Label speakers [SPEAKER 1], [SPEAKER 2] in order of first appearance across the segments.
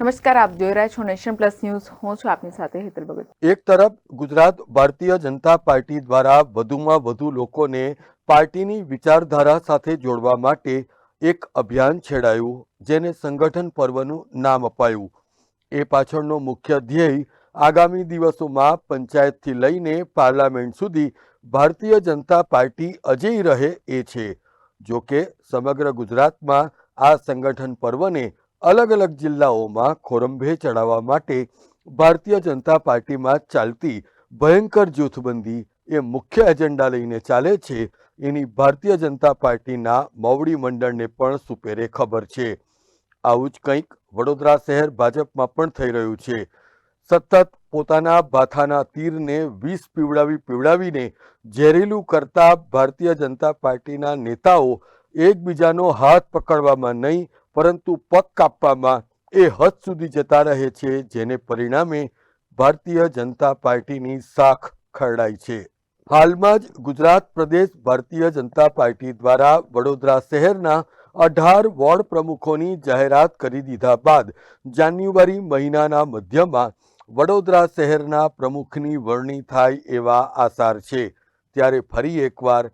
[SPEAKER 1] નમસ્કાર, આપ જોઈ રહ્યા છો નેશન પ્લસ ન્યૂઝ. હું છું આપની સાથે હેતલ ભગત.
[SPEAKER 2] એક તરફ ગુજરાત ભારતીય જનતા પાર્ટી દ્વારા વધુમાં વધુ લોકોને પાર્ટીની વિચારધારા સાથે જોડવા માટે એક અભિયાન છેડાયું, જેને સંગઠન પર્વનું નામ અપાયું. એ પાછળનો મુખ્ય ધ્યેય આગામી દિવસોમાં પંચાયતથી લઈને પાર્લામેન્ટ સુધી ભારતીય જનતા પાર્ટી અજેય રહે એ છે. જોકે સમગ્ર ગુજરાતમાં આ સંગઠન પર્વને અલગ અલગ જિલ્લાઓમાં ખોરંભે ચડાવવા માટે ભારતીય જનતા પાર્ટીમાં ચાલતી ભયંકર જૂથબંધી એ મુખ્ય એજન્ડા લઈને ચાલે છે, એની ભારતીય જનતા પાર્ટીના મોવડી મંડળને પણ સુપેરે ખબર છે. આવું જ કંઈક વડોદરા શહેર ભાજપમાં પણ થઈ રહ્યું છે. સતત પોતાના ભાથાના તીરને વિષ પીવડાવી પીવડાવીને ઝેરીલું કરતા ભારતીય જનતા પાર્ટીના નેતાઓ એકબીજાનો હાથ પકડવામાં નહીં પરંતુ પગ કાપવામાં એ હદ સુધી જતા રહે છે, જેને પરિણામે ભારતીય જનતા પાર્ટીની શાખ ખરડાઈ છે. હાલમાં જ ગુજરાત પ્રદેશ ભારતીય જનતા પાર્ટી દ્વારા વડોદરા શહેરના અઢાર વોર્ડ પ્રમુખોની જાહેરાત કરી દીધા બાદ જાન્યુઆરી મહિનાના મધ્યમાં વડોદરા શહેરના પ્રમુખની વરણી થાય એવા આસાર છે. ત્યારે ફરી એકવાર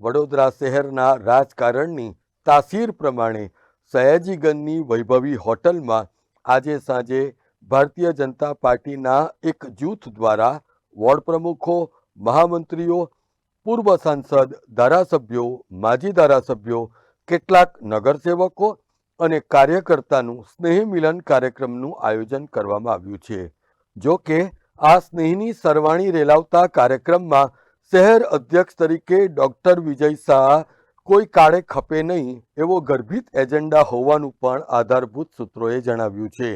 [SPEAKER 2] વડોદરા શહેરના રાજકારણની તાસીર પ્રમાણે સયાજીગંજની વૈભવી હોટલમાં આજે સાંજે ભારતીય જનતા પાર્ટીના એક જૂથ દ્વારા વોર્ડ પ્રમુખો, મહામંત્રીઓ, પૂર્વ સાંસદ ધારાસભ્યો, માજી ધારાસભ્યો, કેટલાક નગરસેવકો અને કાર્યકર્તાનું સ્નેહ મિલન કાર્યક્રમનું આયોજન કરવામાં આવ્યું છે. જો કે, આ સ્નેહની સરવાણી રેલાવતા કાર્યક્રમમાં શહેર અધ્યક્ષ તરીકે ડોક્ટર વિજય શાહ કોઈ કાળે ખપે નહીં એવો ગર્ભિત એજન્ડા હોવાનું પણ આધારભૂત સૂત્રોએ જણાવ્યું છે.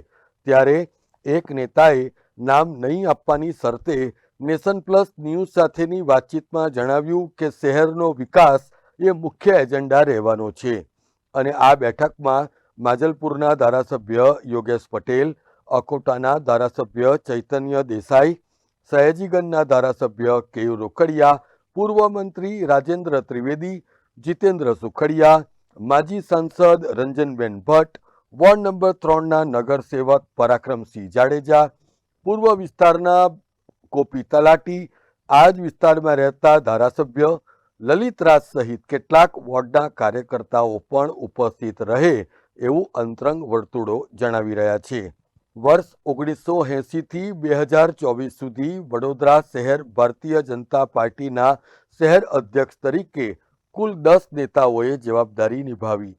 [SPEAKER 2] ત્યારે એક નેતાએ નામ નહીં આપવાની શરતે નેશન પ્લસ ન્યૂઝ સાથેની વાતચીતમાં જણાવ્યું કે શહેરનો વિકાસ એ મુખ્ય એજન્ડા રહેવાનો છે. અને આ બેઠકમાં માજલપુરના ધારાસભ્ય યોગેશ પટેલ, અકોટાના ધારાસભ્ય ચૈતન્ય દેસાઈ, સયાજીગંજના ધારાસભ્ય કેયુ રોકડિયા, પૂર્વ મંત્રી રાજેન્દ્ર ત્રિવેદી જીતેન્દ્ર સુખડિયા, માજી સાંસદ રંજનબેન ભટ્ટ, વોર્ડ નંબર ત્રણના નગરસેવક પરાક્રમસિંહ જાડેજા, પૂર્વ વિસ્તારના કોપી તલાટી આ જ વિસ્તારમાં રહેતા ધારાસભ્ય લલિતરાજ સહિત કેટલાક વોર્ડના કાર્યકર્તાઓ પણ ઉપસ્થિત રહે એવું અંતરંગ વર્તુળો જણાવી રહ્યા છે. વર્ષ ઓગણીસો એંસીથી બે હજાર ચોવીસ સુધી વડોદરા શહેર ભારતીય જનતા પાર્ટીના શહેર અધ્યક્ષ તરીકે કુલ દસ નેતાઓએ જવાબદારી નિભાવી.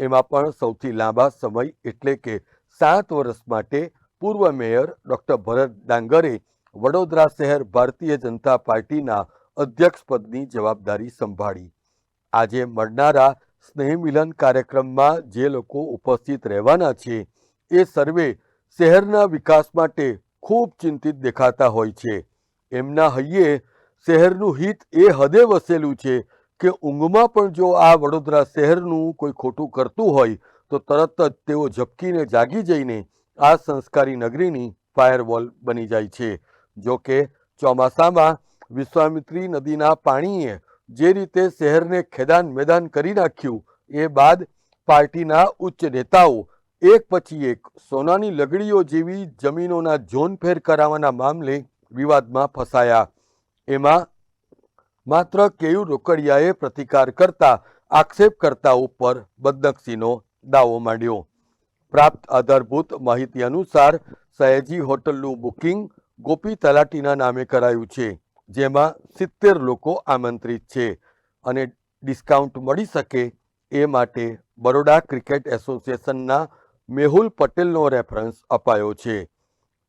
[SPEAKER 2] એમાં પણ સૌથી લાંબા સમય એટલે કે સાત વર્ષ માટે પૂર્વ મેયર ડૉક્ટર ભરત ડાંગરે વડોદરા શહેર ભારતીય જનતા પાર્ટીના અધ્યક્ષ પદની જવાબદારી સંભાળી. આજે મળનારા સ્નેહ મિલન કાર્યક્રમમાં જે લોકો ઉપસ્થિત રહેવાના છે, એ સર્વે શહેરના વિકાસ માટે ખૂબ ચિંતિત દેખાતા હોય છે. એમના હૈયે શહેરનું હિત એ હદે વસેલું છે કે ઊંઘમાં પણ જો આ વડોદરા શહેરનું કોઈ ખોટું કરતું હોય, તો તરત જ તેઓ ઝપકીને જાગી જઈને આ સંસ્કારી નગરીની ફાયરવોલ બની જાય છે. જો કે ચોમાસામાં વિશ્વામિત્રી નદીના પાણીએ જે રીતે શહેરને ખેદાન મેદાન કરી નાખ્યું, એ બાદ પાર્ટીના ઉચ્ચ નેતાઓ એક પછી એક સોનાની લગડીઓ જેવી જમીનોના ઝોનફેર કરાવવાના મામલે વિવાદમાં ફસાયા. એમાં માત્ર કેયુ રોકડિયાએ પ્રતિકાર કરતા આક્ષેપકર્તા ઉપર બદનક્ષીનો દાવો માંડ્યો. પ્રાપ્ત આધારભૂત માહિતી અનુસાર સયાજી હોટલનું બુકિંગ ગોપી તલાટીના નામે કરાયું છે, જેમાં સિત્તેર લોકો આમંત્રિત છે અને ડિસ્કાઉન્ટ મળી શકે એ માટે બરોડા ક્રિકેટ એસોસિએશનના મેહુલ પટેલનો રેફરન્સ અપાયો છે.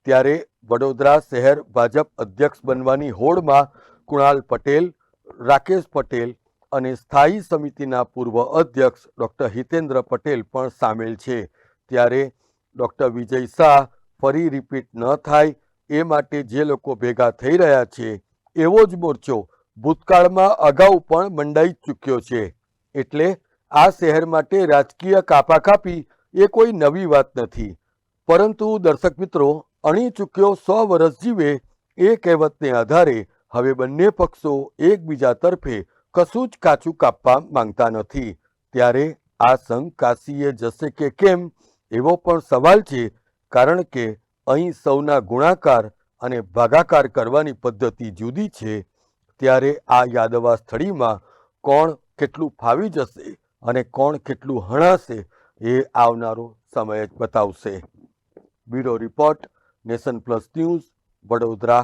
[SPEAKER 2] ત્યારે વડોદરા શહેર ભાજપ અધ્યક્ષ બનવાની હોડમાં કુણાલ પટેલ રાકેશ પટેલ અને સ્થાયી સમિતિના પૂર્વ અધ્યક્ષ ડૉક્ટર હિતેન્દ્ર પટેલ પણ સામેલ છે. ત્યારે ડૉક્ટર વિજય શાહ ફરી રિપીટ ન થાય એ માટે જે લોકો ભેગા થઈ રહ્યા છે, એવો જ મોરચો ભૂતકાળમાં અગાઉ પણ મંડાઈ ચૂક્યો છે. એટલે આ શહેર માટે રાજકીય કાપાકાપી એ કોઈ નવી વાત નથી. પરંતુ દર્શક મિત્રો, અણી ચૂક્યો સો વર્ષ જીવે એ કહેવતને આધારે હવે બંને પક્ષો એકબીજા તરફે કશું જ કાચું કાપવા માંગતા નથી. ત્યારે આ સંઘ કાશીએ જશે કે કેમ એવો પણ સવાલ છે, કારણ કે અહીં સૌના ગુણાકાર અને ભાગાકાર કરવાની પદ્ધતિ જુદી છે. ત્યારે આ યાદવા સ્થળીમાં કોણ કેટલું ફાવી જશે અને કોણ કેટલું હણાશે એ આવનારો સમય જ બતાવશે. Bureau report, nation plus news, Vadodara.